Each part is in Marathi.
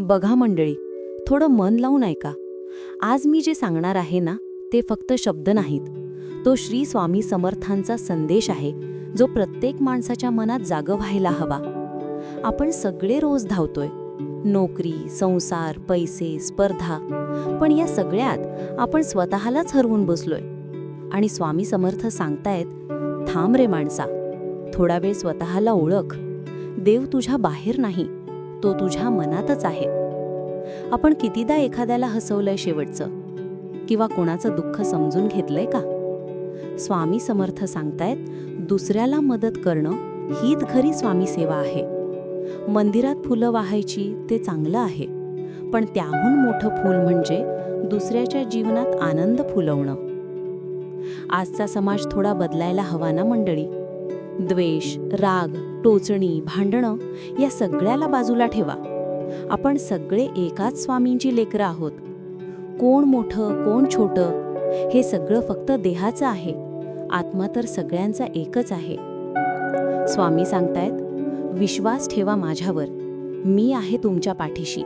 बघा मंडळी थोडं मन लावून ऐका. आज मी जे सांगणार आहे ना ते फक्त शब्द नाहीत. तो श्री स्वामी समर्थांचा संदेश आहे जो प्रत्येक माणसाच्या मनात जाग व्हायला हवा. आपण सगळे रोज धावतोय. नोकरी संसार पैसे स्पर्धा. पण या सगळ्यात आपण स्वतःलाच हरवून बसलोय. आणि स्वामी समर्थ सांगतायत थांब रे माणसा. थोडा वेळ स्वतःला ओळख. देव तुझ्या बाहेर नाही. तो तुझ्या मनातच आहे. आपण कितीदा एखाद्याला हसवलंय शेवटचं? किंवा कोणाचं दुःख समजून घेतलंय का? स्वामी समर्थ सांगतायत दुसऱ्याला मदत करणं हीच खरी स्वामी सेवा आहे. मंदिरात फुलं वाहायची ते चांगलं आहे. पण त्याहून मोठं फूल म्हणजे दुसऱ्याच्या जीवनात आनंद फुलवणं. आजचा समाज थोडा बदलायला हवा ना मंडळी? द्वेष राग टोचणी भांडणं या सगळ्याला बाजूला ठेवा. आपण सगळे एकाच स्वामींची लेकरं आहोत. कोण मोठं कोण छोटं हे सगळं फक्त देहाचं आहे. आत्मा तर सगळ्यांचा एकच आहे. स्वामी सांगतायत विश्वास ठेवा माझ्यावर. मी आहे तुमच्या पाठीशी.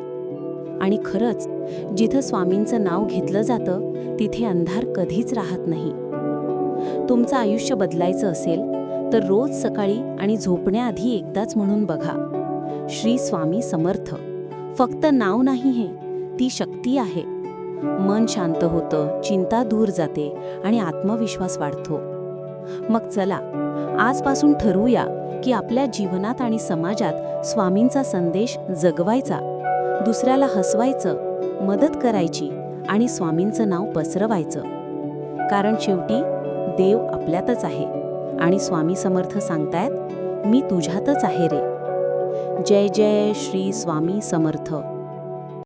आणि खरंच जिथं स्वामींचं नाव घेतलं जातं तिथे अंधार कधीच राहत नाही. तुमचं आयुष्य बदलायचं असेल तर रोज सकाळी आणि झोपण्याआधी एकदाच म्हणून बघा. श्री स्वामी समर्थ. फक्त नाव नाही हे ती शक्ती आहे. मन शांत होतं चिंता दूर जाते आणि आत्मविश्वास वाढतो. मग चला आजपासून ठरवूया की आपल्या जीवनात आणि समाजात स्वामींचा संदेश जगवायचा दुसऱ्याला हसवायचं मदत करायची आणि स्वामींचं नाव पसरवायचं. कारण शेवटी देव आपल्यातच आहे. आणि स्वामी समर्थ सांगतायत मी तुझ्यातच आहे रे. जय जय श्री स्वामी समर्थ.